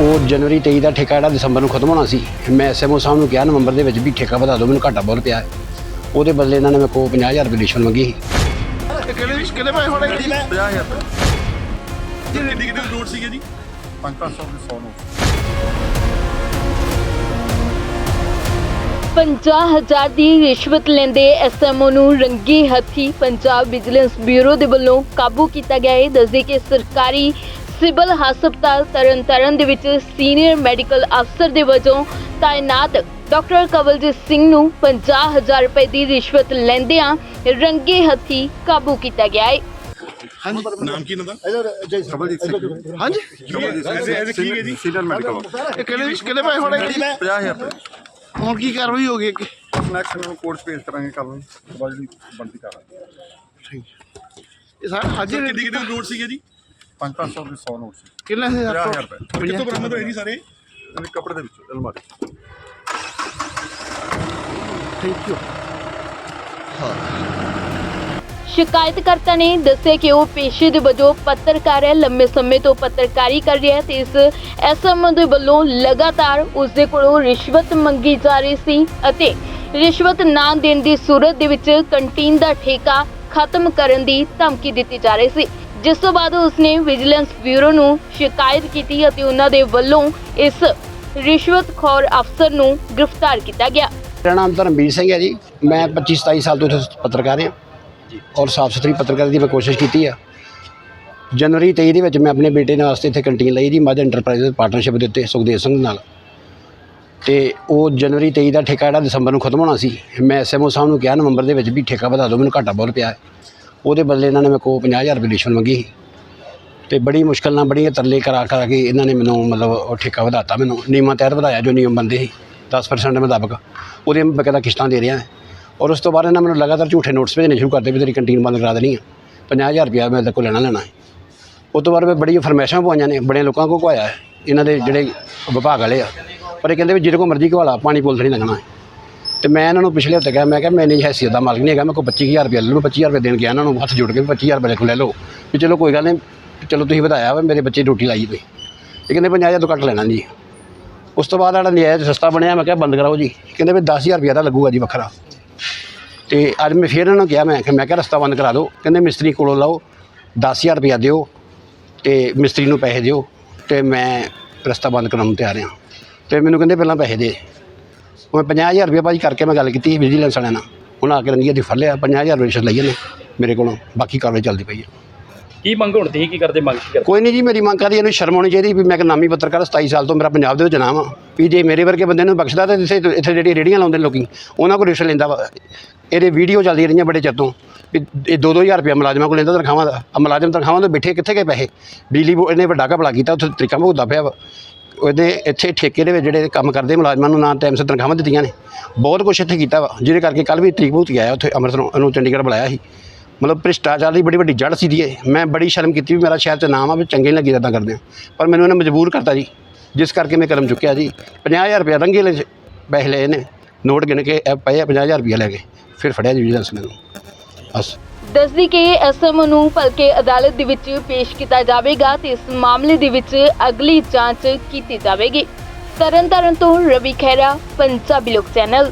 ਉਹ ਜਨਵਰੀ 23 ਦਾ ਠੇਕਾ ਜਿਹੜਾ ਦਸੰਬਰ ਨੂੰ ਖਤਮ ਹੋਣਾ ਸੀ ਮੈਂ ਐਸਐਮਓ ਸਾਹਿਬ ਨੂੰ ਕਿਹਾ ਨਵੰਬਰ ਦੇ ਵਿੱਚ ਵੀ ਠੇਕਾ ਵਧਾ ਦਿਓ ਮੈਨੂੰ ਘਾਟਾ ਬਹੁਤ ਪਿਆ। ਹੈ ਉਹਦੇ ਬਦਲੇ ਇਹਨਾਂ ਨੇ ਮੇਰੇ ਕੋਲ 50000 ਰੁਪਏ ਰਿਸ਼ਵਤ ਮੰਗੀ ਸੀ। ਇਹ ਕਿਹੜੇ ਕਿਹੜੇ ਪੈਸੇ ਹੋਣੇ 50000 ਰੁਪਏ। ਕਿੰਨੀ ਕਿੰਨੀ ਨੋਟ ਸੀਗੇ ਜੀ? 500 ਦੇ 100 ਨੋਟ 50000 ਦੀ ਰਿਸ਼ਵਤ ਲੈਂਦੇ ਐਸਐਮਓ ਨੂੰ ਰੰਗੀ ਹੱਥੀ ਪੰਜਾਬ ਵਿਜੀਲੈਂਸ ਬਿਊਰੋ ਦੇ ਵੱਲੋਂ ਕਾਬੂ ਕੀਤਾ ਗਿਆ ਹੈ। ਦੱਸਦੇ ਕਿ ਸਰਕਾਰੀ ਸਿਵਲ ਹਸਪਤਾਲ ਤਰਨਤਾਰਨ ਦੇ ਵਿੱਚ ਸੀਨੀਅਰ ਮੈਡੀਕਲ ਅਫਸਰ ਦੇ ਵਜੋਂ ਤਾਇਨਾਤ ਡਾਕਟਰ ਕਵਲਜੀਤ ਸਿੰਘ ਨੂੰ 50000 ਰੁਪਏ ਦੀ ਰਿਸ਼ਵਤ ਲੈਂਦਿਆਂ ਰੰਗੇ ਹੱਥੀ ਕਾਬੂ ਕੀਤਾ ਗਿਆ ਹੈ। ਹਾਂਜੀ। ਨਾਮ ਕੀ ਇਹਨਾਂ ਦਾ? ਕਬਲਜੀਤ ਸਿੰਘ। ਹਾਂਜੀ। ਕਬਲਜੀਤ ਸਿੰਘ। ਸੀਨੀਅਰ ਮੈਡੀਕਲ ਇਹ ਕਿਹੜੇ ਕਿਹੜੇ ਪੈਸੇ ਹੋਣੇ 50000 ਰੁਪਏ। ਹੁਣ ਕੀ ਕਾਰਵਾਈ ਹੋ ਗਈ ਅੱਗੇ? ਨੈਕਸਟ ਨੂੰ ਕੋਰਟ ਪੇਸ਼ ਕਰਾਂਗੇ ਕੱਲ ਨੂੰ। ਬਾਅਦ ਜਿਹੜੀ ਬਣਦੀ ਕਰਾਂਗੇ ਇਹ ਸਾਰਾ ਅੱਜ ਕਿੰਨੀ ਕਿੰਨੀ ਨੋਟ ਸੀਗੇ ਜੀ? 500 ਦੇ 100 ਨੋਟ ਸੀ। ਕਿੰਨੇ ਸੀ? 50000 ਰੁਪਏ। ਕਿੱਥੋਂ ਬਰਾਮਦ ਹੋਏ ਜੀ ਸਾਰੇ? ਇਹਦੇ ਕੱਪੜੇ ਦੇ ਵਿੱਚ ਅਲਮਾਰੀ। ਥੈਂਕ ਯੂ ਸ਼ਿਕਾਇਤਕਰਤਾ ਨੇ ਦੱਸਿਆ ਕਿ ਉਹ ਪੇਸ਼ੇ ਦੇ ਵਜੋਂ ਪੱਤਰਕਾਰ ਹੈ ਲੰਮੇ ਸਮੇਂ ਤੋਂ ਪੱਤਰਕਾਰੀ ਕਰ ਰਿਹਾ ਹੈ ਤੇ ਇਸ ਐਸਐਮਓ ਦੇ ਵੱਲੋਂ ਲਗਾਤਾਰ ਉਸ ਦੇ ਕੋਲੋਂ ਰਿਸ਼ਵਤ ਮੰਗੀ ਜਾ ਰਹੀ ਸੀ ਅਤੇ ਰਿਸ਼ਵਤ ਨਾ ਦੇਣ ਦੀ ਸੂਰਤ ਦੇ ਵਿੱਚ ਕੰਟੀਨ ਦਾ ਠੇਕਾ ਖਤਮ ਕਰਨ ਦੀ ਧਮਕੀ ਦਿੱਤੀ ਜਾ ਰਹੀ ਸੀ। ਜਿਸ ਤੋਂ ਬਾਅਦ ਉਸਨੇ ਵਿਜੀਲੈਂਸ ਬਿਊਰੋ ਨੂੰ ਸ਼ਿਕਾਇਤ ਕੀਤੀ ਅਤੇ ਉਹਨਾਂ ਦੇ ਵੱਲੋਂ ਇਸ ਰਿਸ਼ਵਤਖੋਰ ਅਫਸਰ ਨੂੰ ਗ੍ਰਿਫਤਾਰ ਕੀਤਾ ਗਿਆ। ਮੇਰਾ ਨਾਮ ਧਰਮਵੀਰ ਸਿੰਘ ਹੈ ਜੀ। ਮੈਂ 25 27 ਸਾਲ ਤੋਂ ਇੱਥੇ ਪੱਤਰਕਾਰ ਹਾਂ ਔਰ ਸਾਫ਼ ਸੁਥਰੀ ਪੱਤਰਕਾਰੀ ਦੀ ਮੈਂ ਕੋਸ਼ਿਸ਼ ਕੀਤੀ ਆ। ਜਨਵਰੀ 23 ਦੇ ਵਿੱਚ ਮੈਂ ਆਪਣੇ ਬੇਟੇ ਨਾਲ ਵਾਸਤੇ ਇੱਥੇ ਕੰਟੀਨ ਲਈ ਜੀ ਮਦ ਐਂਟਰਪ੍ਰਾਈਜ਼ ਪਾਰਟਨਰਸ਼ਿਪ ਦੇ ਉੱਤੇ ਸੁਖਦੇਵ ਸਿੰਘ ਨਾਲ। ਤੇ ਉਹ ਜਨਵਰੀ 23 ਦਾ ਠੇਕਾ ਜਿਹੜਾ ਦਸੰਬਰ ਨੂੰ ਖਤਮ ਹੋਣਾ ਸੀ ਮੈਂ ਐਸਐਮਓ ਸਾਹਿਬ ਨੂੰ ਕਿਹਾ ਨਵੰਬਰ ਦੇ ਵਿੱਚ ਵੀ ਠੇਕਾ ਵਧਾ ਦਿਓ ਮੈਨੂੰ ਘਾਟਾ ਬਹੁਤ ਪਿਆ। ਹੈ ਉਹਦੇ ਬਦਲੇ ਇਹਨਾਂ ਨੇ ਮੇਰੇ ਕੋਲ 50000 ਰੁਪਏ ਰਿਸ਼ਵਤ ਮੰਗੀ ਸੀ। ਤੇ ਬੜੀ ਮੁਸ਼ਕਲ ਨਾਲ ਬੜੀਆਂ ਤਰਲੇ ਕਰਾ ਕਰਾ ਕੇ ਇਹਨਾਂ ਨੇ ਮੈਨੂੰ ਮਤਲਬ ਉਹ ਠੇਕਾ ਵਧਾਤਾ ਮੈਨੂੰ। ਨਿਯਮਾਂ ਤਹਿਤ ਵਧਾਇਆ ਜੋ ਨਿਯਮ ਬੰਦੇ ਸੀ 10% ਦੇ ਮੁਤਾਬਕ। ਉਹਦੇ ਮੈਂ ਬਕਾਇਦਾ ਕਿਸ਼ਤਾਂ ਦੇ ਰਿਹਾ। ਔਰ ਉਸ ਤੋਂ ਬਾਅਦ ਇਹਨਾਂ ਮੈਨੂੰ ਲਗਾਤਾਰ ਝੂਠੇ ਨੋਟਸ ਭੇਜਣੇ ਸ਼ੁਰੂ ਕਰਦੇ ਵੀ ਤੇਰੀ ਕੰਟੀਨ ਬੰਦ ਕਰਾ ਦੇਣੀ ਆ। 50000 ਰੁਪਇਆ ਮੈਂ ਤੇਰੇ ਕੋਲ ਲੈਣਾ ਲੈਣਾ ਹੈ। ਉਸ ਤੋਂ ਬਾਅਦ ਮੈਂ ਬੜੀਆਂ ਫਰਮੈਸ਼ਾਂ ਪਵਾਈਆਂ ਨੇ ਬੜੇ ਲੋਕਾਂ ਕੋਲ ਘੁਆਇਆ। ਇਹਨਾਂ ਦੇ ਜਿਹੜੇ ਵਿਭਾਗ ਵਾਲੇ ਆ। ਪਰ ਇਹ ਕਹਿੰਦੇ ਵੀ ਜਿਹਦੇ ਕੋਲ ਮਰਜ਼ੀ ਘਵਾਲਾ ਪਾਣੀ ਪੁੱਲ ਨਹੀਂ ਲੱਗਣਾ ਤੇ ਮੈਂ ਇਹਨਾਂ ਨੂੰ ਪਿਛਲੇ ਹਫ਼ਤੇ ਕਿਹਾ, ਮੈਂ ਕਿਹਾ ਮੈਂ ਨਹੀਂ ਹੈਸੀਅਤ ਦਾ ਮਾਲਕ ਨਹੀਂ ਹੈਗਾ, ਮੈਂ ਕੋਈ 25000 ਰੁਪਏ ਲੈ ਲਓ ਮੈਂ 25000 ਰੁਪਏ ਦੇਣ ਗਿਆ ਇਹਨਾਂ ਨੂੰ, ਹੱਥ ਜੋੜ ਕੇ ਵੀ 25000 ਰੁਪਏ ਲੈ ਲਓ, ਵੀ ਚਲੋ ਕੋਈ ਗੱਲ ਨਹੀਂ, ਚਲੋ ਤੁਸੀਂ ਵਧਾਇਆ ਵਾ, ਮੇਰੇ ਬੱਚੇ ਦੀ ਰੋਟੀ ਲਾਈ ਪਈ ਇਹ ਕਹਿੰਦੇ 50000 ਤੋਂ ਘੱਟ ਲੈਣਾ ਜੀ। ਉਸ ਤੋਂ ਬਾਅਦ ਸਾਡਾ ਨਿਆਇ ਸਸਤਾ ਬਣਿਆ, ਮੈਂ ਕਿਹਾ ਬੰਦ ਕਰਾਓ ਜੀ। ਕਹਿੰਦੇ ਵੀ 10000 ਰੁਪਏ ਦਾ ਲੱਗੂਗਾ ਜੀ ਵੱਖਰਾ। ਤੇ ਅੱਜ ਮੈਂ ਫਿਰ ਇਹਨਾਂ ਨੂੰ ਕਿਹਾ, ਮੈਂ ਕਿ ਮੈਂ ਕਿਹਾ ਰਸਤਾ ਬੰਦ ਕਰਾ ਦਿਓ। ਕਹਿੰਦੇ ਮਿਸਤਰੀ ਕੋਲੋਂ ਲਾਓ 10000 ਰੁਪਇਆ ਦਿਓ ਤੇ ਮਿਸਤਰੀ ਨੂੰ ਪੈਸੇ ਦਿਓ ਤੇ ਮੈਂ ਰਸਤਾ ਬੰਦ ਕਰਾਉਣ ਨੂੰ ਤਿਆਰ ਹਾਂ। ਤੇ ਮੈਨੂੰ ਕਹਿੰਦੇ ਪਹਿਲਾਂ ਪੈਸੇ ਦੇ। ਉਹ 50000 ਰੁਪਏ ਭਾਜੀ ਕਰਕੇ ਮੈਂ ਗੱਲ ਕੀਤੀ ਵਿਜੀਲੈਂਸ ਵਾਲਿਆਂ ਨਾਲ। ਉਹਨਾਂ ਆ ਕੇ ਰੰਗੀ ਦੀ ਫੜ ਲਿਆ 50000 ਰੁਪਏ ਲਈ ਨੇ ਮੇਰੇ ਕੋਲੋਂ। ਬਾਕੀ ਕਾਰਵਾਈ ਚੱਲਦੀ ਪਈ ਹੈ। ਕੀ ਮੰਗ ਹੁਣ ਤੁਸੀਂ ਕੀ ਕਰਦੇ ਮੰਗ ਕੀ ਕਰਦੇ? ਕੋਈ ਨਹੀਂ ਜੀ ਮੇਰੀ ਮੰਗ ਕਰਦੀ ਇਹਨੂੰ ਸ਼ਰਮ ਆਉਣੀ ਚਾਹੀਦੀ ਵੀ ਮੈਂ ਇੱਕ ਨਾਮੀ ਪੱਤਰਕਾਰ 27 ਸਾਲ ਤੋਂ ਮੇਰਾ ਪੰਜਾਬ ਦੇ ਵਿੱਚ ਨਾਮ ਆ। ਵੀ ਜੇ ਮੇਰੇ ਵਰਗੇ ਬੰਦੇ ਨੂੰ ਬਖਸ਼ਦਾ ਤਾਂ ਇੱਥੇ ਇੱਥੇ ਜਿਹੜੀ ਰੇੜੀਆਂ ਲਾਉਂਦੇ ਨੇ ਲੋਕੀ ਉਹਨਾਂ ਕੋਲ ਰਿਸ਼ਵਤ ਲੈਂਦਾ ਵਾ। ਇਹਦੇ ਵੀਡੀਓ ਚੱਲਦੀਆਂ ਰਹੀਆਂ ਬੜੇ ਚਿਰ ਤੋਂ ਵੀ ਇਹ 2-2000 ਰੁਪਏ ਮੁਲਾਜ਼ਮਾਂ ਕੋਲ ਲੈਂਦਾ ਤਨਖਾਹਾਂ ਦਾ। ਆ ਮੁਲਾਜ਼ਮ ਤਨਖਾਹਾਂ ਤੋਂ ਬੈਠੇ ਕਿੱਥੇ ਗਏ ਪੈਸੇ? ਬਿਜਲੀ ਬੋਰਡ ਇਹਨੇ ਵੱਡਾ ਘਪਲਾ ਕੀਤਾ ਉੱਥੇ ਤਰੀਕਾ ਭੁਗਤਦਾ ਪਿਆ ਵਾ। ਉਹਦੇ ਇੱਥੇ ਠੇਕੇ ਦੇ ਵਿੱਚ ਜਿਹੜੇ ਕੰਮ ਕਰਦੇ ਮੁਲਾਜ਼ਮਾਂ ਨੂੰ ਨਾ ਟਾਈਮ ਸਿਰ ਤਨਖਾਹਾਂ ਦਿੱਤੀਆਂ ਨੇ। ਬਹੁਤ ਕੁਛ ਇੱਥੇ ਕੀਤਾ ਵਾ, ਜਿਹਦੇ ਕਰਕੇ ਕੱਲ ਵੀ ਤਰੀਕ ਭੁਗਤ ਆਇਆ ਉੱਥੇ ਅੰਮ੍ਰਿਤਸਰੋਂ ਉਹਨੂੰ ਚੰਡੀਗੜ੍ਹ ਬੁਲਾਇਆ ਸੀ। ਮਤਲਬ ਭ੍ਰਿਸ਼ਟਾਚਾਰ ਦੀ ਬੜੀ ਵੱਡੀ ਜੜ ਸੀ ਦੀ ਇਹ। ਮੈਂ ਬੜੀ ਸ਼ਰਮ ਕੀਤੀ ਵੀ ਮੇਰਾ ਸ਼ਹਿਰ 'ਚ ਨਾਮ ਆ, ਵੀ ਚੰਗੇ ਨਹੀਂ ਲੱਗੀ ਇੱਦਾਂ ਕਰਦੇ ਆ। ਪਰ ਮੈਨੂੰ ਇਹਨੇ ਮਜਬੂਰ ਕਰਤਾ ਜੀ, ਜਿਸ ਕਰਕੇ ਮੈਂ ਕਦਮ ਚੁੱਕਿਆ ਜੀ। 50000 ਰੁਪਏ ਰੰਗੇ ਲੈ ਪੈਸੇ ਲਏ ਨੇ ਨੋਟ ਗਿਣ ਕੇ ਪਏ ਆ 50000 ਰੁਪਏ ਲੈ ਕੇ, ਫਿਰ ਫੜਿਆ ਜੀ ਵਿਜੀਲੈਂਸ ਮੈਨੂੰ। ਬਸ। ਦੱਸਦੀ ਕਿ ਐਸਐਮ ਨੂੰ ਭਲਕੇ ਅਦਾਲਤ ਦੇ ਵਿੱਚ ਪੇਸ਼ ਕੀਤਾ ਜਾਵੇਗਾ ਤੇ ਇਸ ਮਾਮਲੇ ਦੇ ਵਿੱਚ ਅਗਲੀ ਜਾਂਚ ਕੀਤੀ ਜਾਵੇਗੀ। ਤਰਨਤਾਰਨ ਤੋਂ ਰਵੀ ਖਹਿਰਾ, ਪੰਜਾਬੀ ਲੋਕ ਚੈਨਲ।